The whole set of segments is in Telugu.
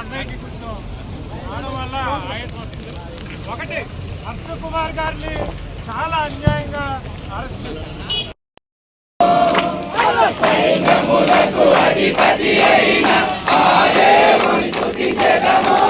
అన్నయ్యకి కొంచెం ఆడడం ఆయాసం వస్తుంది ఒకటి అర్జున్ కుమార్ గారిని చాలా అన్యాయంగా అరెస్ట్ చేశారు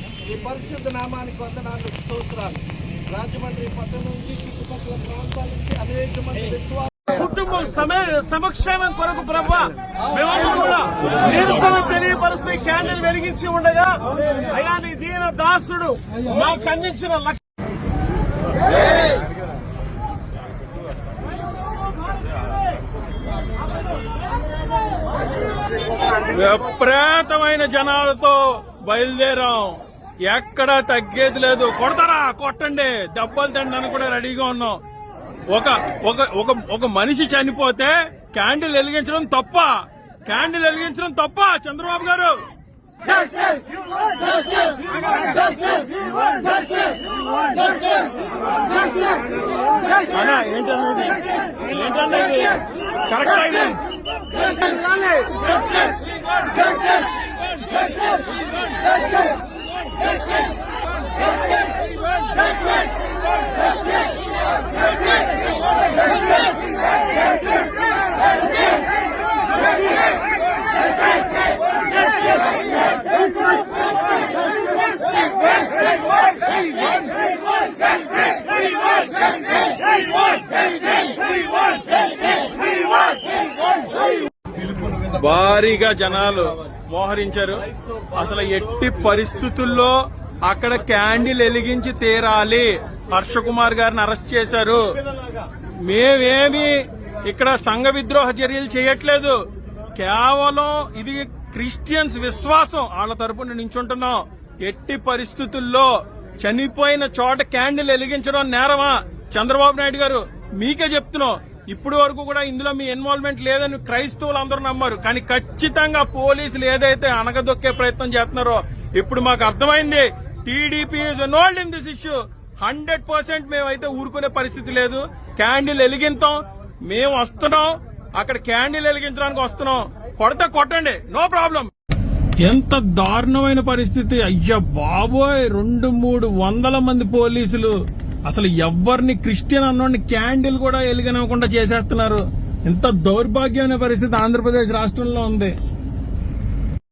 ఈ పరిశుద్ధ నామానికి వందనాలు స్తోత్రాలు. రాజమండ్రి పట్టణం నుంచి చుట్టుపక్కల ప్రాంతాల నుంచి అనేక మంది విశ్వాస కుటుంబం సమే సమక్షేమం కొరకు ప్రభు నిరసన తెలియపరుస్తూ ఈ క్యాండిల్ వెలిగించి ఉండగా అయ్యా నీ దీన దాసుడు మాకు అందించిన విపరీతమైన జనాలతో బయలుదేరాం. ఎక్కడా తగ్గేది లేదు. కొడతారా? కొట్టండి. దెబ్బలు తినడానికి కూడా రెడీగా ఉన్నాం. ఒక ఒక ఒక ఒక మనిషి చనిపోతే క్యాండిల్ వెలిగించడం తప్ప క్యాండిల్ వెలిగించడం తప్ప చంద్రబాబు గారు. ఏంటన్నది? ఏంటన్నది? కరెక్ట్ అయింది భారీగా జనాలు మోహరించారు. అసలు ఎట్టి పరిస్థితుల్లో అక్కడ క్యాండిల్ వెలిగించి తీరాలి. హర్ష కుమార్ గారిని అరెస్ట్ చేశారు. మేమేమి ఇక్కడ సంఘ విద్రోహ చర్యలు చేయట్లేదు. కేవలం ఇది క్రిస్టియన్స్ విశ్వాసం. వాళ్ళ తరపున నించుంటున్నాం. ఎట్టి పరిస్థితుల్లో చనిపోయిన చోట క్యాండిల్ వెలిగించడం నేరమా? చంద్రబాబు నాయుడు గారు మీకే చెప్తున్నాం. ఇప్పుడు వరకు కూడా ఇందులో మీ ఇన్వాల్వ్మెంట్ లేదని క్రైస్తవులు అందరూ నమ్మారు. కానీ ఖచ్చితంగా పోలీసులు ఏదైతే అనగదొక్కే ప్రయత్నం చేస్తున్నారో ఇప్పుడు మాకు అర్థమైంది. TDP is involved in this issue hundred percent మేమైతే ఊరుకునే పరిస్థితి లేదు. క్యాండిల్ వెలిగింతాం మేము వస్తున్నాం. అక్కడ క్యాండిల్ వెలిగించడానికి వస్తున్నాం. కొడితే కొట్టండి. నో ప్రాబ్లం ఎంత దారుణమైన పరిస్థితి. అయ్యా బాబోయ్. రెండు మూడు వందల మంది పోలీసులు అసలు ఎవరిని క్రిస్టియన్ అన్నోడిని క్యాండిల్ కూడా వెలిగనివ్వకుండా చేసేస్తున్నారు. ఇంత దౌర్భాగ్యమైన పరిస్థితి ఆంధ్రప్రదేశ్ రాష్ట్రంలో ఉంది.